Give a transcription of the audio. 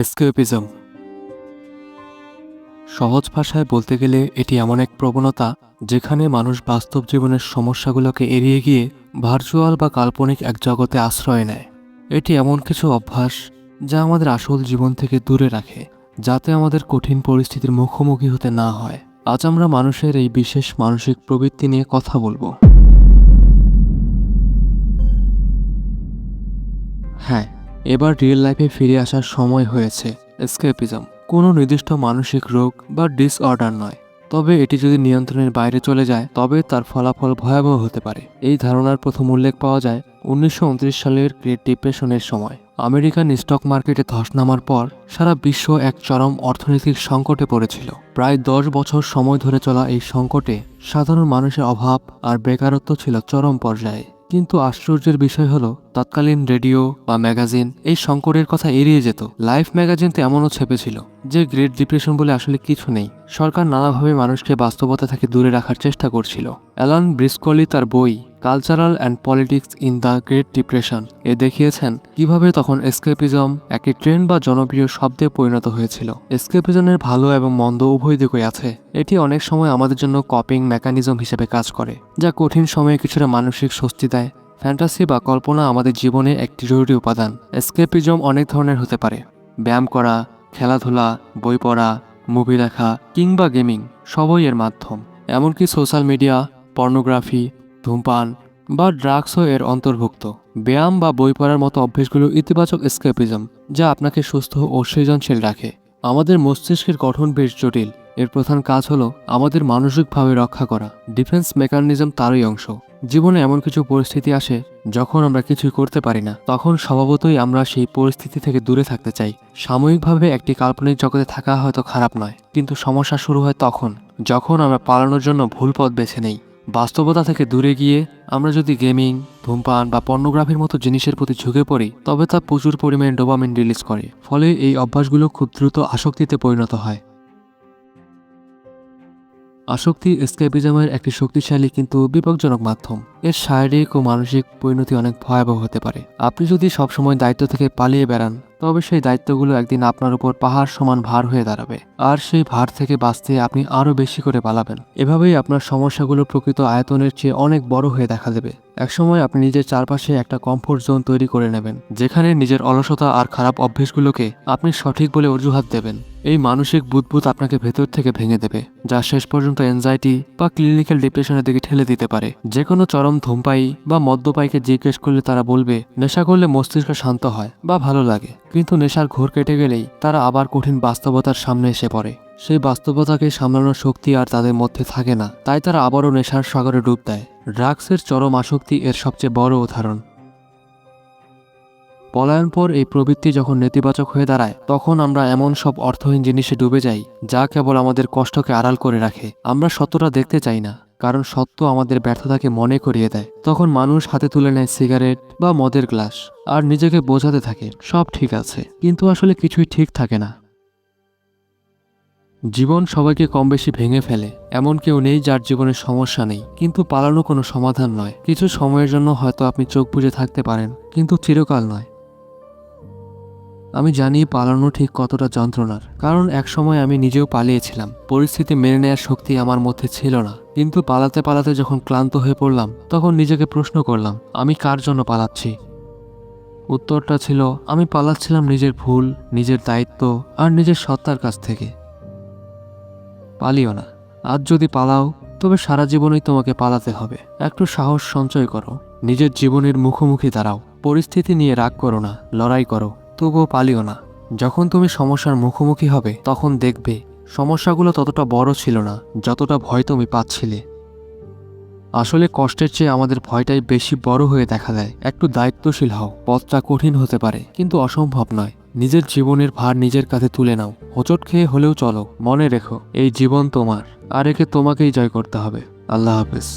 এসকেপিজম সহজ ভাষায় বলতে গেলে এটি এমন এক প্রবণতা যেখানে মানুষ বাস্তব জীবনের সমস্যাগুলোকে এড়িয়ে গিয়ে ভার্চুয়াল বা কাল্পনিক এক জগতে আশ্রয় নেয়। এটি এমন কিছু অভ্যাস যা আমাদের আসল জীবন থেকে দূরে রাখে, যাতে আমাদের কঠিন পরিস্থিতির মুখোমুখি হতে না হয়। আজ আমরা মানুষের এই বিশেষ মানসিক প্রবৃত্তি নিয়ে কথা বলব। হ্যাঁ এবার রিয়েল লাইফে ফিরে আসার সময় হয়েছে। স্কেপিজম কোনো নির্দিষ্ট মানসিক রোগ বা ডিসঅর্ডার নয়। তবে এটি যদি নিয়ন্ত্রণের বাইরে চলে যায়, তবে তার ফলাফল ভয়াবহ হতে পারে। এই ধারণার প্রথম উল্লেখ পাওয়া যায় উনিশশো উনত্রিশ সালের গ্রেট ডিপ্রেশনের সময়। আমেরিকান স্টক মার্কেটে ধস নামার পর সারা বিশ্ব এক চরম অর্থনৈতিক সংকটে পড়েছিল। প্রায় দশ বছর সময় ধরে চলা এই সংকটে সাধারণ মানুষের অভাব আর বেকারত্ব ছিল চরম পর্যায়ে। কিন্তু আশ্চর্যের বিষয় হলো, তৎকালীন রেডিও বা ম্যাগাজিন এই সংকটের কথা এড়িয়ে যেত। লাইফ ম্যাগাজিন তো এমনও ছেপেছিল যে গ্রেট ডিপ্রেশন বলে আসলে কিছু নেই। সরকার নানাভাবে মানুষকে বাস্তবতা থেকে দূরে রাখার চেষ্টা করছিল। অ্যালান ব্রিসকলি তার বই cultural and politics in the Great Depression. এ দেখিয়েছেন কীভাবে তখন এসকেপিজম, একটি ট্রেন্ড বা জনপ্রিয় শব্দে পরিণত হয়েছিল। এসকেপিজমের ভালো এবং মন্দ উভয় দিকই আছে। এটি অনেক সময় আমাদের জন্য কপিং মেকানিজম হিসেবে কাজ করে, যা কঠিন সময়ে কিছুটা মানসিক স্বস্তি দেয়। ফ্যান্টাসি বা কল্পনা আমাদের জীবনে একটি জরুরি উপাদান। এসকেপিজম অনেক ধরনের হতে পারে। ব্যায়াম করা, খেলাধুলা, বই পড়া, মুভি দেখা কিংবা গেমিং, সবই এর মাধ্যম। এমনকি সোশ্যাল মিডিয়া, পর্নোগ্রাফি ধূমপান বা ড্রাগসও এর অন্তর্ভুক্ত। ব্যায়াম বা বই পড়ার মতো অভ্যেসগুলো ইতিবাচক স্কেপিজম যা আপনাকে সুস্থ ও সৃজনশীল রাখে। আমাদের মস্তিষ্কের গঠন বেশ জটিল। এর প্রধান কাজ হলো আমাদের মানসিকভাবে রক্ষা করা। ডিফেন্স মেকানিজম তারই অংশ। জীবনে এমন কিছু পরিস্থিতি আসে, যখন আমরা কিছুই করতে পারি না। তখন স্বভাবতই আমরা সেই পরিস্থিতি থেকে দূরে থাকতে চাই। সাময়িকভাবে একটি কাল্পনিক জগতে থাকা হয়তো খারাপ নয়, কিন্তু সমস্যা শুরু হয় তখন, যখন আমরা পালানোর জন্য ভুল পথ বেছে নেই। বাস্তবতা থেকে দূরে গিয়ে আমরা যদি গেমিং, ধূমপান বা পর্নোগ্রাফির মতো জিনিসের প্রতি ঝুঁকে পড়ি, তবে তা প্রচুর পরিমাণে ডোপামিন রিলিজ করে, ফলে এই অভ্যাসগুলো খুব দ্রুত আসক্তিতে পরিণত হয়। আসক্তি এসকেপিজমের একটি শক্তিশালী কিন্তু বিপজ্জনক মাধ্যম। এর শারীরিক ও মানসিক পরিণতি অনেক ভয়াবহ হতে পারে। আপনি যদি সবসময় দায়িত্ব থেকে পালিয়ে বেড়ান তবে সেই দায়িত্বগুলো একদিন আপনার উপর পাহাড় সমান ভার হয়ে দাঁড়াবে। আর সেই ভার থেকে বাঁচতে আপনি আরও বেশি করে পালাবেন। এভাবেই আপনার সমস্যাগুলো প্রকৃত আয়তনের চেয়ে অনেক বড় হয়ে দেখা দেবে। একসময় আপনি নিজের চারপাশে একটা কমফোর্ট জোন তৈরি করে নেবেন, যেখানে নিজের অলসতা আর খারাপ অভ্যেসগুলোকে আপনি সঠিক বলে অজুহাত দেবেন। এই মানসিক বুদবুদ আপনাকে ভেতর থেকে ভেঙে দেবে, যা শেষ পর্যন্ত এনজাইটি বা ক্লিনিক্যাল ডিপ্রেশনের দিকে ঠেলে দিতে পারে। যে কোনো চরম ধূমপায়ী বা মদ্যপায়ীকে জিজ্ঞেস করলে তারা বলবে, নেশা করলে মস্তিষ্ক শান্ত হয় বা ভালো লাগে। কিন্তু নেশার ঘোর কেটে গেলেই তারা আবার কঠিন বাস্তবতার সামনে এসে পড়ে। সেই বাস্তবতাকে সামলানোর শক্তি আর তাদের মধ্যে থাকে না, তাই তারা আবারও নেশার সাগরে ডুব দেয়। ড্রাগসের চরম আসক্তি এর সবচেয়ে বড় উদাহরণ। পলায়ন পর এই প্রবৃত্তি যখন নেতিবাচক হয়ে দাঁড়ায়, তখন আমরা এমন সব অর্থহীন জিনিসে ডুবে যাই, যা কেবল আমাদের কষ্টকে আড়াল করে রাখে। আমরা সত্যটা দেখতে চাই না। কারণ সত্য আমাদের ব্যর্থতাকে মনে করিয়ে দেয়। তখন মানুষ হাতে তুলে নেয় সিগারেট বা মদের গ্লাস আর নিজেকে বোঝাতে থাকে, সব ঠিক আছে, কিন্তু আসলে কিছুই ঠিক থাকে না। জীবন সবাইকে কম বেশি ভেঙে ফেলে, এমন কেউ নেই যার জীবনে সমস্যা নেই, কিন্তু পালানো কোনো সমাধান নয়। কিছু সময়ের জন্য হয়তো আপনি চোখ বুজে থাকতে পারেন, কিন্তু চিরকাল নয়। আমি জানি পালানো ঠিক কতটা যন্ত্রণার, কারণ একসময় আমি নিজেও পালিয়েছিলাম। পরিস্থিতি মেনে নেওয়ার শক্তি আমার মধ্যে ছিল না। কিন্তু পালাতে পালাতে যখন ক্লান্ত হয়ে পড়লাম, তখন নিজেকে প্রশ্ন করলাম, আমি কার জন্য পালাচ্ছি? উত্তরটা ছিল, আমি পালাচ্ছিলাম নিজের ভুল, নিজের দায়িত্ব আর নিজের সত্তার কাছ থেকে। পালিও না। আজ যদি পালাও, তবে সারা জীবনই তোমাকে পালাতে হবে। একটু সাহস সঞ্চয় করো। নিজের জীবনের মুখোমুখি দাঁড়াও। পরিস্থিতি নিয়ে রাগ করো না, লড়াই করো। তবুও পালিও না। যখন তুমি সমস্যার মুখোমুখি হবে, তখন দেখবে সমস্যাগুলো ততটা বড় ছিল না, যতটা ভয় তুমি পাচ্ছিলে। আসলে কষ্টের চেয়ে আমাদের ভয়টাই বেশি বড় হয়ে দেখা দেয়। একটু দায়িত্বশীল হও, পথটা কঠিন হতে পারে, কিন্তু অসম্ভব নয়। নিজের জীবনের ভার নিজের কাছে তুলে নাও। হোঁচট খেয়ে হলেও চলো, মনে রেখো, এই জীবন তোমার, আর একে তোমাকেই জয় করতে হবে। আল্লাহ হাফেজ।